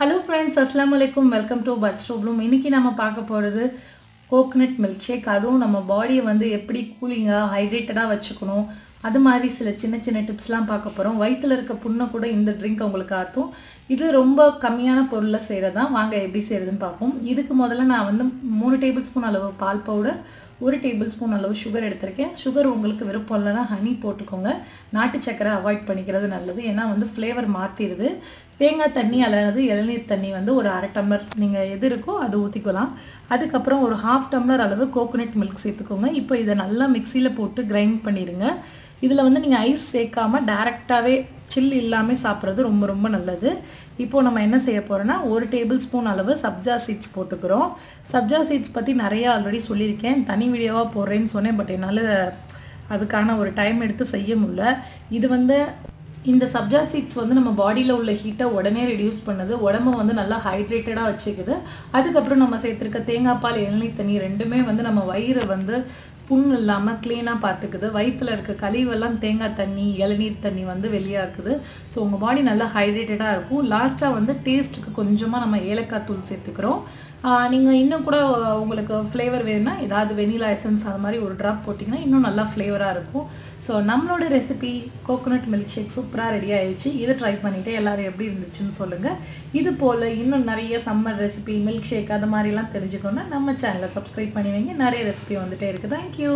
Hello friends அஸ்லாம் வலைக்கும் welcome to but Bloom இன்றைக்கி நம்ம பார்க்க போகிறது கோகனட் மில்க் ஷேக் அதுவும் நம்ம பாடியை வந்து எப்படி கூலிங்காக ஹைட்ரேட்டடாக வச்சுக்கணும். அது மாதிரி சில சின்ன சின்ன டிப்ஸ்லாம் பார்க்க போகிறோம் வயிற்றில் இருக்க புண்ணை கூட இந்த ட்ரிங்க் உங்களுக்கு ஆற்றும் இது ரொம்ப கம்மியான பொருளில் செய்கிறது தான் வாங்க எப்படி செய்கிறதுன்னு பார்ப்போம். இதுக்கு முதல்ல நான் வந்து மூணு டேபிள் ஸ்பூன் அளவு பால் பவுடர் ஒரு டேபிள் ஸ்பூன் அளவு சுகர் எடுத்திருக்கேன். சுகர் உங்களுக்கு விருப்பம் இல்லைன்னா ஹனி போட்டுக்கோங்க. நாட்டு சக்கரை அவாய்ட் பண்ணிக்கிறது நல்லது. ஏன்னா வந்து ஃப்ளேவர் மாற்றிடுது தேங்காய் தண்ணி அல்லது இளநீர் தண்ணி வந்து ஒரு அரை டம்ளர் நீங்கள் எது இருக்கோ அது ஊற்றிக்கலாம் அதுக்கப்புறம் ஒரு ஹாஃப் டம்ளர் அளவு கோகோனட் மில்க் சேர்த்துக்கோங்க. இப்போ இதை நல்லா மிக்சியில் போட்டு கிரைண்ட் பண்ணிடுங்க இதில் வந்து நீங்கள் ஐஸ் சேர்க்காம டேரெக்டாகவே சில் இல்லாமல் சாப்பிட்றது ரொம்ப ரொம்ப நல்லது. இப்போது நம்ம என்ன செய்ய போகிறோன்னா ஒரு டேபிள் ஸ்பூன் அளவு சப்ஜா சீட்ஸ் போட்டுக்கிறோம். சப்ஜா சீட்ஸ் பற்றி நிறையா ஆல்ரெடி சொல்லியிருக்கேன். தனி வீடியோவாக போடுறேன்னு சொன்னேன் பட் என்னால் அதுக்கான ஒரு டைம் எடுத்து செய்ய முடியல. இது வந்து இந்த சப்ஜா சீட்ஸ் வந்து நம்ம பாடியில் உள்ள ஹீட்டை உடனே ரெடியூஸ் பண்ணுது. உடம்பு வந்து நல்லா ஹைட்ரேட்டடாக வச்சுக்குது. அதுக்கப்புறம் நம்ம சேர்த்துருக்க தேங்காய் பால் இளநீர் தண்ணி ரெண்டுமே வந்து நம்ம வயிறை வந்து புண் இல்லாமல் க்ளீனாக பார்த்துக்குது. வயிற்றில் இருக்க கழிவெல்லாம் தேங்காய் தண்ணி இளநீர் தண்ணி வந்து வெளியாகுது ஸோ உங்கள் பாடி நல்லா ஹைட்ரேட்டடாக இருக்கும். லாஸ்ட்டாக வந்து டேஸ்ட்டுக்கு கொஞ்சமாக நம்ம ஏலக்காய் தூள் சேர்த்துக்கிறோம். நீங்கள் இன்னும் கூட உங்களுக்கு ஃப்ளேவர் வேணும்னா ஏதாவது வெனிலா எசன்ஸ் அது மாதிரி ஒரு ட்ராப் போட்டிங்கன்னா இன்னும் நல்லா ஃப்ளேவராக இருக்கும். ஸோ நம்மளோட ரெசிபி கோகோனட் மில்க் ஷேக் சூப்பராக ரெடி ஆயிடுச்சு. இதை ட்ரை பண்ணிவிட்டு எல்லோரும் எப்படி இருந்துச்சுன்னு சொல்லுங்கள் இது போல் இன்னும் நிறைய சம்மர் ரெசிபி மில்க் ஷேக் அது மாதிரிலாம் தெரிஞ்சுக்கணுன்னா நம்ம சேனலை சப்ஸ்கிரைப் பண்ணி வைங்க. நிறைய ரெசிபி வந்துகிட்டே இருக்குது தேங்க்யூ